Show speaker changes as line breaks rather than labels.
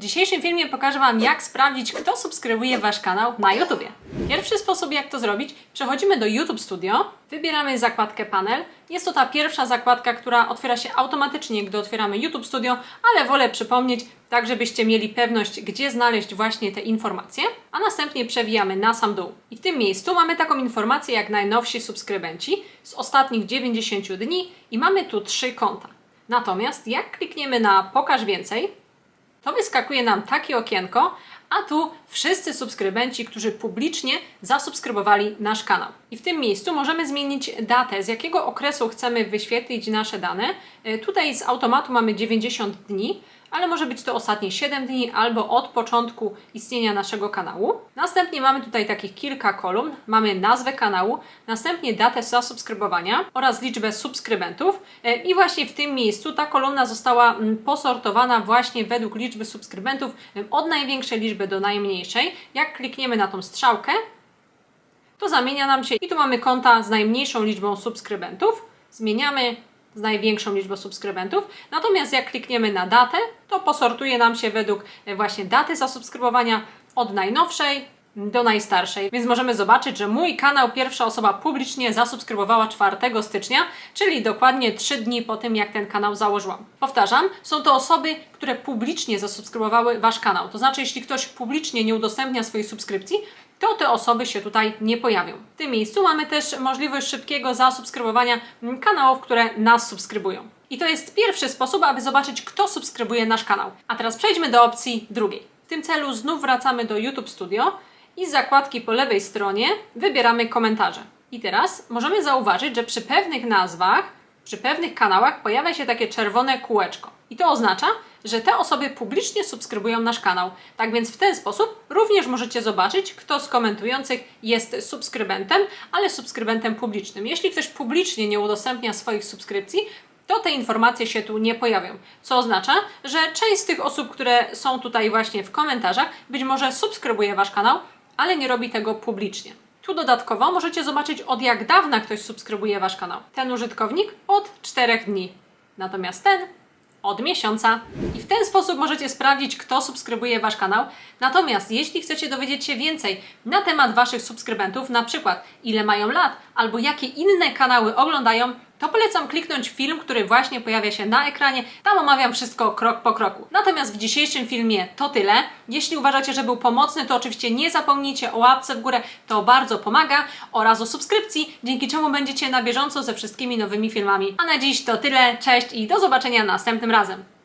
W dzisiejszym filmie pokażę Wam, jak sprawdzić, kto subskrybuje Wasz kanał na YouTubie. Pierwszy sposób, jak to zrobić, przechodzimy do YouTube Studio, wybieramy zakładkę Panel. Jest to ta pierwsza zakładka, która otwiera się automatycznie, gdy otwieramy YouTube Studio, ale wolę przypomnieć, tak żebyście mieli pewność, gdzie znaleźć właśnie te informacje, a następnie przewijamy na sam dół. I w tym miejscu mamy taką informację jak najnowsi subskrybenci z ostatnich 90 dni i mamy tu trzy konta. Natomiast jak klikniemy na Pokaż więcej, to wyskakuje nam takie okienko, a tu wszyscy subskrybenci, którzy publicznie zasubskrybowali nasz kanał. I w tym miejscu możemy zmienić datę, z jakiego okresu chcemy wyświetlić nasze dane. E, Tutaj z automatu mamy 90 dni, ale może być to ostatnie 7 dni albo od początku istnienia naszego kanału. Następnie mamy tutaj takich kilka kolumn. Mamy nazwę kanału, następnie datę zasubskrybowania oraz liczbę subskrybentów. E, I właśnie w tym miejscu ta kolumna została mm, posortowana właśnie według liczby subskrybentów em, od największej liczby do najmniejszej. Jak klikniemy na tą strzałkę, to zamienia nam się i tu mamy konta z najmniejszą liczbą subskrybentów. Zmieniamy z największą liczbą subskrybentów. Natomiast jak klikniemy na datę, to posortuje nam się według e, właśnie daty zasubskrybowania od najnowszej do najstarszej. Więc możemy zobaczyć, że mój kanał pierwsza osoba publicznie zasubskrybowała 4 stycznia, czyli dokładnie 3 dni po tym, jak ten kanał założyłam. Powtarzam, są to osoby, które publicznie zasubskrybowały Wasz kanał. To znaczy, jeśli ktoś publicznie nie udostępnia swojej subskrypcji, to te osoby się tutaj nie pojawią. W tym miejscu mamy też możliwość szybkiego zasubskrybowania kanałów, które nas subskrybują. I to jest pierwszy sposób, aby zobaczyć, kto subskrybuje nasz kanał. A teraz przejdźmy do opcji drugiej. W tym celu znów wracamy do YouTube Studio i z zakładki po lewej stronie wybieramy komentarze. I teraz możemy zauważyć, że przy pewnych nazwach, przy pewnych kanałach pojawia się takie czerwone kółeczko. I to oznacza, że te osoby publicznie subskrybują nasz kanał. Tak więc w ten sposób również możecie zobaczyć, kto z komentujących jest subskrybentem, ale subskrybentem publicznym. Jeśli ktoś publicznie nie udostępnia swoich subskrypcji, to te informacje się tu nie pojawią. Co oznacza, że część z tych osób, które są tutaj właśnie w komentarzach, być może subskrybuje Wasz kanał, ale nie robi tego publicznie. Tu dodatkowo możecie zobaczyć, od jak dawna ktoś subskrybuje Wasz kanał. Ten użytkownik od 4 dni, natomiast ten od miesiąca. Ten sposób możecie sprawdzić, kto subskrybuje Wasz kanał. Natomiast jeśli chcecie dowiedzieć się więcej na temat Waszych subskrybentów, na przykład ile mają lat albo jakie inne kanały oglądają, to polecam kliknąć film, który właśnie pojawia się na ekranie. Tam omawiam wszystko krok po kroku. Natomiast w dzisiejszym filmie to tyle. Jeśli uważacie, że był pomocny, to oczywiście nie zapomnijcie o łapce w górę, to bardzo pomaga, oraz o subskrypcji, dzięki czemu będziecie na bieżąco ze wszystkimi nowymi filmami. A na dziś to tyle, cześć i do zobaczenia następnym razem.